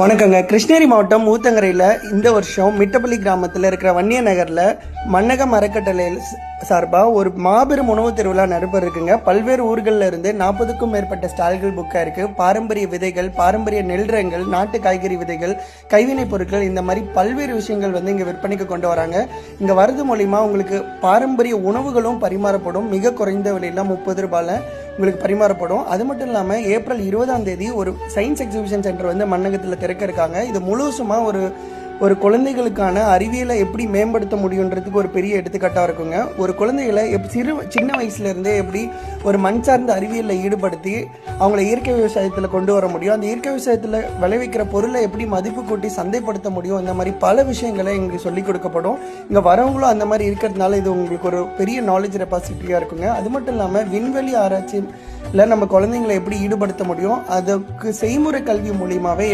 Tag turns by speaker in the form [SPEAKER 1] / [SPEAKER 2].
[SPEAKER 1] வணக்கங்க. கிருஷ்ணகிரி மாவட்டம் ஊத்தங்கரையில் இந்த வருஷம் மிட்டப்பள்ளி கிராமத்தில் இருக்கிற வன்னிய நகரில் மன்னக மரக்கட்டளை சார்பாக ஒரு மாபெரும் உணவு திருவிழா நடைபெற இருக்குங்க பல்வேறு ஊர்களில் இருந்து நாற்பதுக்கும் மேற்பட்ட ஸ்டால்கள் புக்காக இருக்குது பாரம்பரிய விதைகள் பாரம்பரிய நெல் ரகங்கள் நாட்டு காய்கறி விதைகள் கைவினைப் பொருட்கள் இந்த மாதிரி பல்வேறு விஷயங்கள் வந்து இங்கே விற்பனைக்கு கொண்டு வராங்க. இங்கே வரது மூலிமா உங்களுக்கு பாரம்பரிய உணவுகளும் பரிமாறப்படும். மிக குறைந்த விலையில் முப்பது ரூபாயில் உங்களுக்கு பரிமாறப்படும். அது மட்டும் இல்லாமல் ஏப்ரல் இருபதாம் தேதி ஒரு சயின்ஸ் எக்ஸிபிஷன் சென்டர் வந்து மன்னகத்தில் திறக்க இருக்காங்க இது முழுசுமாக ஒரு ஒரு குழந்தைகளுக்கான அறிவியலை எப்படி மேம்படுத்த முடியுன்றதுக்கு ஒரு பெரிய எடுத்துக்காட்டாக இருக்குங்க. ஒரு குழந்தைகளை எப் சிறு சின்ன வயசுலேருந்தே எப்படி ஒரு மண் சார்ந்த அறிவியலில் ஈடுபடுத்தி அவங்கள இயற்கை விவசாயத்தில் கொண்டு வர முடியும். அந்த இயற்கை விவசாயத்தில் விளைவிக்கிற பொருளை எப்படி மதிப்பு கூட்டி சந்தைப்படுத்த முடியும். இந்த மாதிரி பல விஷயங்களை இங்கே சொல்லிக் கொடுக்கப்படும். இங்கே வரவங்களும் அந்த மாதிரி இருக்கிறதுனால இது உங்களுக்கு ஒரு பெரிய நாலேஜ் ரெபாசிட்டியாக இருக்குங்க. அது மட்டும் இல்லாமல் விண்வெளி ஆராய்ச்சியில் நம்ம குழந்தைங்களை எப்படி ஈடுபடுத்த முடியும். அதுக்கு செய்முறை கல்வி மூலியமாகவே